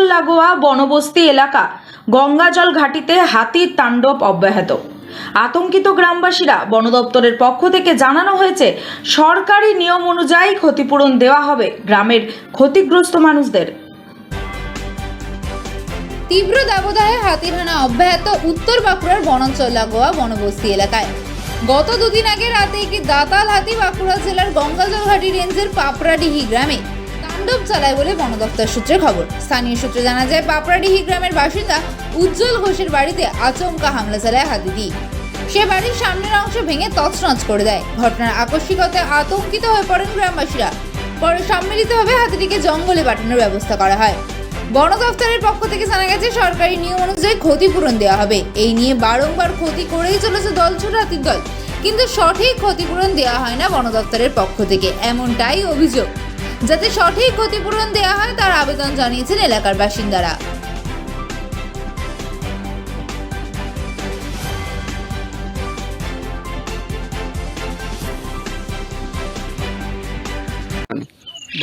বনাঞ্চল লাগোয়া বনবস্তি এলাকা গঙ্গাজল ঘাটিতে হাতির তাণ্ডব অব্যাহত। আতঙ্কিত গ্রামবাসীরা বন দপ্তরের পক্ষ থেকে জানানো হয়েছে, সরকারি নিয়ম অনুযায়ী ক্ষতিপূরণ দেওয়া হবে গ্রামের ক্ষতিগ্রস্ত মানুষদের। তীব্র দাবদাহে হাতির হানা অব্যাহত উত্তর বাঁকুড়ার বনাঞ্চল লাগোয়া বনবস্তি এলাকায়। গত দুদিন আগে রাতে একটি দাতাল হাতি বাঁকুড়া জেলার গঙ্গাজল ঘাটি রেঞ্জের পাপড়াডিহি গ্রামে তাণ্ডব চালায় বলে বন দপ্তর সূত্রে খবর। স্থানীয় সূত্রে জানা যায়, পাপড়াডিহি গ্রামের বাসিন্দা উজ্জ্বল ঘোষের বাড়িতে আচমকা হামলা চালায় হাতিটি। সে বাড়ির সামনের অংশ ভেঙে তছনছ করে দেয়। ঘটনার আকস্মিকতায় আতঙ্কিত হয়ে পড়েন গ্রামবাসীরা। পরে সম্মিলিতভাবে হাতিটিকে জঙ্গলে পাঠানোর ব্যবস্থা করা হয়। বন দপ্তরের পক্ষ থেকে জানা গেছে, সরকারি নিয়ম অনুযায়ী ক্ষতিপূরণ দেওয়া হবে। এই নিয়ে বারংবার ক্ষতি করেই চলেছে দলছুট হাতির দল। কিন্তু সঠিক ক্ষতিপূরণ দেওয়া হয় না বন দপ্তরের পক্ষ থেকে। এমনটাই অভিযোগ। যাতে সঠিক ক্ষতিপূরণ দেওয়া হয়, তার আবেদন জানিয়েছেন এলাকার বাসিন্দারা।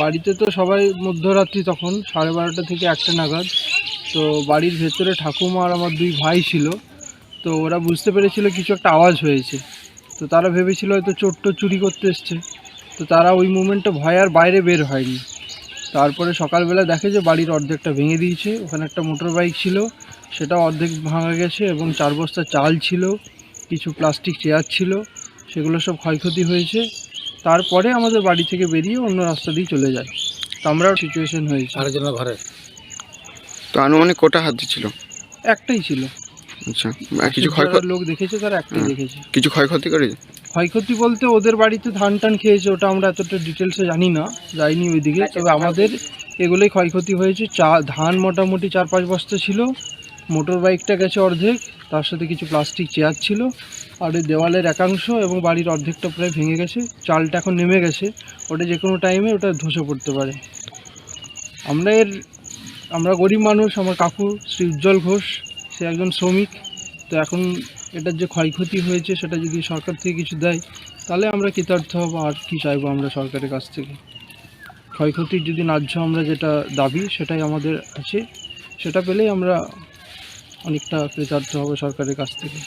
বাড়িতে তো সবাই মধ্যরাত্রি তখন, সাড়ে বারোটা থেকে একটা নাগাদ। তো বাড়ির ভেতরে ঠাকুমা আর আমার দুই ভাই ছিল। তো ওরা বুঝতে পেরেছিল কিছু একটা আওয়াজ হয়েছে। তো তারা ভেবেছিল হয়তো চোর টোর চুরি করতে এসছে। তো তারা ওই মুমেন্টে ভয় আর বাইরে বের হয়নি। তারপরে সকালবেলা দেখে যে বাড়ির অর্ধেকটা ভেঙে দিয়েছে। ওখানে একটা মোটর বাইক ছিল সেটা অর্ধেক ভাঙা গেছে এবং চার বস্তা চাল ছিল কিছু প্লাস্টিক চেয়ার ছিল সেগুলো সব ক্ষয়ক্ষতি হয়েছে। তারপরে আমাদের বাড়ি থেকে বেরিয়ে অন্য রাস্তা দিয়ে চলে যায়। তো আমরাও সিচুয়েশন হয়েছে। আরেকজনের ঘরে? তো আনুমানিক কোটা হাত ছিল? একটাই ছিল। আচ্ছা কিছু ক্ষয় লোক দেখেছে তারা একটাই দেখেছে। কিছু ক্ষয়ক্ষতি করেছে? ক্ষয়ক্ষতি বলতে ওদের বাড়িতে ধান টান খেয়েছে ওটা আমরা এতটা ডিটেলসে জানি না যাইনি ওইদিকে। তবে আমাদের এগুলোই ক্ষয়ক্ষতি হয়েছে। চা ধান মোটামুটি চার পাঁচ বস্তা ছিল মোটর বাইকটা গেছে অর্ধেক তার সাথে কিছু প্লাস্টিক চেয়ার ছিল আর ওই দেওয়ালের একাংশ এবং বাড়ির অর্ধেকটা প্রায় ভেঙে গেছে চালটা এখন নেমে গেছে ওটা যে কোনো টাইমে ওটা ধসে পড়তে পারে। আমরা এর আমরা গরিব মানুষ আমার কাকু শ্রী উজ্জ্বল ঘোষ সে একজন শ্রমিক তো এখন এটার যে ক্ষয়ক্ষতি হয়েছে সেটা যদি সরকার থেকে কিছু দেয়, তাহলে আমরা কৃতার্থ হব আর কি চাইব আমরা সরকারের কাছ থেকে? ক্ষয়ক্ষতির যদি ন্যায্য আমরা যেটা দাবি সেটাই আমাদের আছে, সেটা পেলেই আমরা অনেকটা কৃতার্থ হব সরকারের কাছ থেকে।